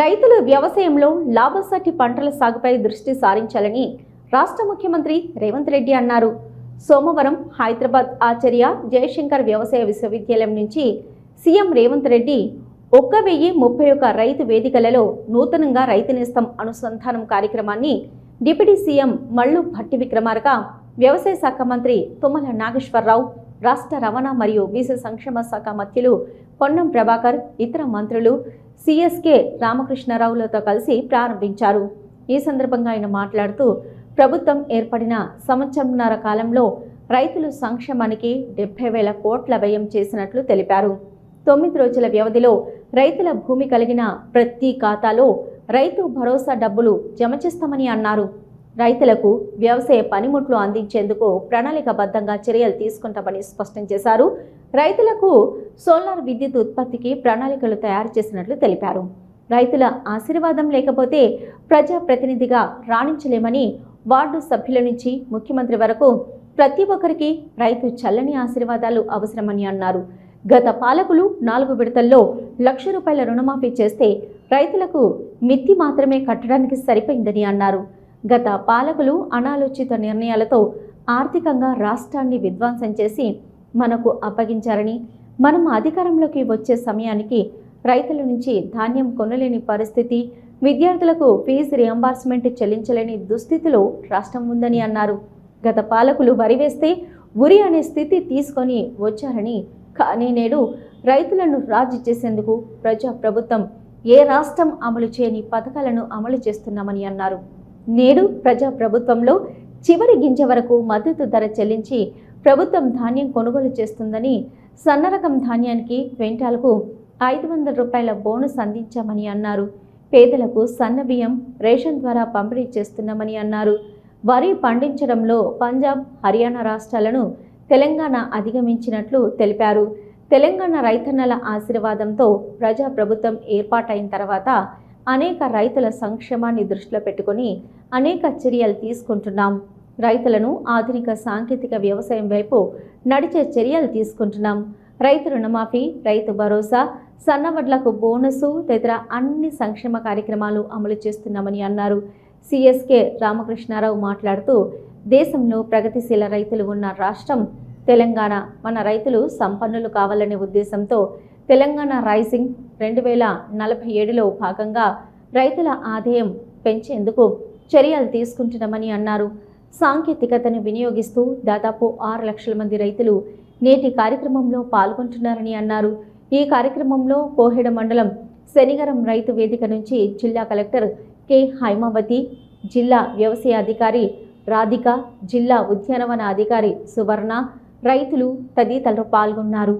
రైతులు వ్యవసాయంలో లాభసాటి పంటల సాగుపై దృష్టి సారించాలని రాష్ట్ర ముఖ్యమంత్రి రేవంత్ రెడ్డి అన్నారు. సోమవారం హైదరాబాద్ ఆచార్య జయశంకర్ వ్యవసాయ విశ్వవిద్యాలయం నుంచి సీఎం రేవంత్ రెడ్డి ఒక్క వెయ్యి ముప్పై ఒక్క రైతు వేదికలలో నూతనంగా రైతు నేస్తం అనుసంధానం కార్యక్రమాన్ని డిప్యూటీ సీఎం మల్లు భట్టి విక్రమార్క వ్యవసాయ శాఖ మంత్రి తుమ్మల నాగేశ్వరరావు రాష్ట్ర రవాణా మరియు బీసీ సంక్షేమ శాఖ మధ్యలు పొన్నం ప్రభాకర్ ఇతర మంత్రులు సిఎస్కే రామకృష్ణారావులతో కలిసి ప్రారంభించారు. ఈ సందర్భంగా ఆయన మాట్లాడుతూ ప్రభుత్వం ఏర్పడిన సంవత్సరంన్నర కాలంలో రైతులు సంక్షేమానికి డెబ్బై వేల కోట్ల వ్యయం చేసినట్లు తెలిపారు. తొమ్మిది రోజుల వ్యవధిలో రైతుల భూమి కలిగిన ప్రతి ఖాతాలో రైతు భరోసా డబ్బులు జమ చేస్తామని అన్నారు. రైతులకు వ్యవసాయ పనిముట్లు అందించేందుకు ప్రణాళికబద్ధంగా చర్యలు తీసుకుంటామని స్పష్టం చేశారు. రైతులకు సోలార్ విద్యుత్ ఉత్పత్తికి ప్రణాళికలు తయారు చేసినట్లు తెలిపారు. రైతుల ఆశీర్వాదం లేకపోతే ప్రజాప్రతినిధిగా రాణించలేమని వార్డు సభ్యుల నుంచి ముఖ్యమంత్రి వరకు ప్రతి ఒక్కరికి రైతు చల్లని ఆశీర్వాదాలు అవసరమని అన్నారు. గత పాలకులు నాలుగు విడతల్లో లక్ష రూపాయల రుణమాఫీ చేస్తే రైతులకు మిత్తి మాత్రమే కట్టడానికి సరిపోయిందని అన్నారు. గత పాలకులు అనాలోచిత నిర్ణయాలతో ఆర్థికంగా రాష్ట్రాన్ని విధ్వంసం చేసి మనకు అప్పగించారని మనం అధికారంలోకి వచ్చే సమయానికి రైతుల నుంచి ధాన్యం కొనలేని పరిస్థితి విద్యార్థులకు ఫీజు రియంబర్స్మెంట్ చెల్లించలేని దుస్థితిలో రాష్ట్రం ఉందని అన్నారు. గత పాలకులు వరివేస్తే ఉరి అనే స్థితి తీసుకొని వచ్చారని కానీ నేడు రైతులను రాజు చేసేందుకు ప్రజా ప్రభుత్వం ఏ రాష్ట్రం అమలు చేయని పథకాలను అమలు చేస్తున్నామని అన్నారు. నేడు ప్రజా ప్రభుత్వంలో చివరి గింజ వరకు మద్దతు ధర చెల్లించి ప్రభుత్వం ధాన్యం కొనుగోలు చేస్తుందని సన్నరకం ధాన్యానికి క్వింటాలకు ఐదు వందల రూపాయల బోనస్ అందించామని అన్నారు. పేదలకు సన్న బియ్యం రేషన్ ద్వారా పంపిణీ చేస్తున్నామని అన్నారు. వరి పండించడంలో పంజాబ్ హర్యానా రాష్ట్రాలను తెలంగాణ అధిగమించినట్లు తెలిపారు. తెలంగాణ రైతన్నల ఆశీర్వాదంతో ప్రజా ప్రభుత్వం ఏర్పాటైన తర్వాత అనేక రైతుల సంక్షేమాన్ని దృష్టిలో పెట్టుకొని అనేక చర్యలు తీసుకుంటున్నాం. రైతులను ఆధునిక సాంకేతిక వ్యవసాయం వైపు నడిచే చర్యలు తీసుకుంటున్నాం. రైతు రుణమాఫీ రైతు భరోసా సన్నవడ్లకు బోనసు తదితర అన్ని సంక్షేమ కార్యక్రమాలు అమలు చేస్తున్నామని అన్నారు. సిఎస్కే రామకృష్ణారావు మాట్లాడుతూ దేశంలో ప్రగతిశీల రైతులు ఉన్న రాష్ట్రం తెలంగాణ. మన రైతులు సంపన్నులు కావాలనే ఉద్దేశంతో తెలంగాణ రైజింగ్ రెండు వేల నలభై ఏడులో భాగంగా రైతుల ఆదాయం పెంచేందుకు చర్యలు తీసుకుంటున్నామని అన్నారు. సాంకేతికతను వినియోగిస్తూ దాదాపు ఆరు లక్షల మంది రైతులు నేటి కార్యక్రమంలో పాల్గొంటున్నారని అన్నారు. ఈ కార్యక్రమంలో కోహెడ మండలం శనిగరం రైతు వేదిక నుంచి జిల్లా కలెక్టర్ కె హైమావతి జిల్లా వ్యవసాయ అధికారి రాధిక జిల్లా ఉద్యానవన అధికారి సువర్ణ రైతులు తదితరులు పాల్గొన్నారు.